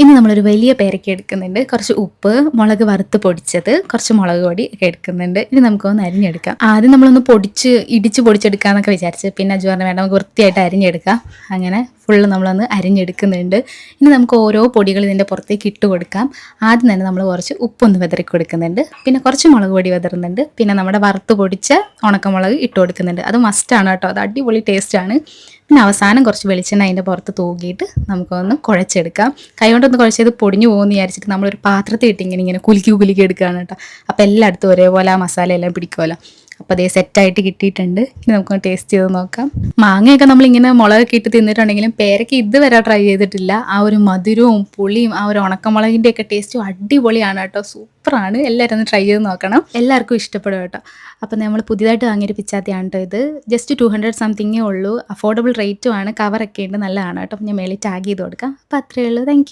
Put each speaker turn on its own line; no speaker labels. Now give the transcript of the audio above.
ഇനി നമ്മളൊരു വലിയ പേരയ്ക്ക എടുക്കുന്നുണ്ട്. കുറച്ച് ഉപ്പ് മുളക് വറുത്ത് പൊടിച്ചത് കുറച്ച് മുളക് പൊടി ഒക്കെ എടുക്കുന്നുണ്ട്. ഇനി നമുക്കൊന്ന് അരിഞ്ഞെടുക്കാം. ആദ്യം നമ്മളൊന്ന് പൊടിച്ച് ഇടിച്ച് പൊടിച്ചെടുക്കാന്നൊക്കെ വിചാരിച്ച്. പിന്നെ അജു പറഞ്ഞു വേണ്ട നമുക്ക് വൃത്തിയായിട്ട് അരിഞ്ഞെടുക്കാം. അങ്ങനെ ഫുള്ള് നമ്മളൊന്ന് അരിഞ്ഞെടുക്കുന്നുണ്ട്. ഇനി നമുക്ക് ഓരോ പൊടികൾ ഇതിന്റെ പുറത്തേക്ക് ഇട്ട് കൊടുക്കാം. ആദ്യം തന്നെ നമ്മൾ കുറച്ച് ഉപ്പൊന്ന് വിതറി കൊടുക്കുന്നുണ്ട്. പിന്നെ കുറച്ച് മുളക് പൊടി വിതറുന്നുണ്ട്. പിന്നെ നമ്മുടെ വറുത്ത് പൊടിച്ച ഉണക്കമുളക് ഇട്ട് കൊടുക്കുന്നുണ്ട്. അത് മസ്റ്റാണ് കേട്ടോ. അത് അടിപൊളി ടേസ്റ്റാണ് പിന്നെ അവസാനം കുറച്ച് വെളിച്ചെണ്ണ അതിന്റെ പുറത്ത് തൂക്കിയിട്ട് നമുക്കൊന്ന് കുഴച്ചെടുക്കാം. കൈ കൊണ്ടൊന്ന് കുഴച്ചത് പൊടിഞ്ഞു പോകുമെന്ന് വിചാരിച്ചിട്ട് നമ്മളൊരു പാത്രത്തിൽ ഇട്ട് ഇങ്ങനെ ഇങ്ങനെ കുലുക്കി കുലുക്കി എടുക്കുകയാണ് കേട്ടോ. അപ്പോൾ എല്ലായിടത്തും ഒരേപോലെ ആ മസാല എല്ലാം പിടിക്കുമല്ലോ അപ്പോൾ അതേ സെറ്റായിട്ട് കിട്ടിയിട്ടുണ്ട്. ഇനി നമുക്ക് ടേസ്റ്റ് ചെയ്ത് നോക്കാം. മാങ്ങയൊക്കെ നമ്മൾ ഇങ്ങനെ മുളകൊക്കെ ഇട്ട് തിന്നിട്ടുണ്ടെങ്കിലും പേരയ്ക്ക് ഇതുവരെ ട്രൈ ചെയ്തിട്ടില്ല. ആ ഒരു മധുരവും പുളിയും ആ ഒരു ഉണക്കമുളകിന്റെ ഒക്കെ ടേസ്റ്റും അടിപൊളിയാണ് കേട്ടോ. സൂപ്പറാണ്. എല്ലാവരും ഒന്ന് ട്രൈ ചെയ്ത് നോക്കണം. എല്ലാവർക്കും ഇഷ്ടപ്പെടും കേട്ടോ. അപ്പോൾ നമ്മൾ പുതിയതായിട്ട് വാങ്ങിയൊരു പിച്ചാത്തിയാണ് ഇത്. ജസ്റ്റ് ടു ഹൺഡ്രഡ് സംതിങ്ങേ ഉള്ളൂ. അഫോർഡബിൾ റേറ്റും ആണ്. കവറൊക്കെ ഉണ്ട്. നല്ലതാണ് കേട്ടോ. ഞാൻ മേളിൽ ടാഗ് ചെയ്ത് കൊടുക്കാം. അപ്പോൾ അത്രയേ ഉള്ളൂ. താങ്ക്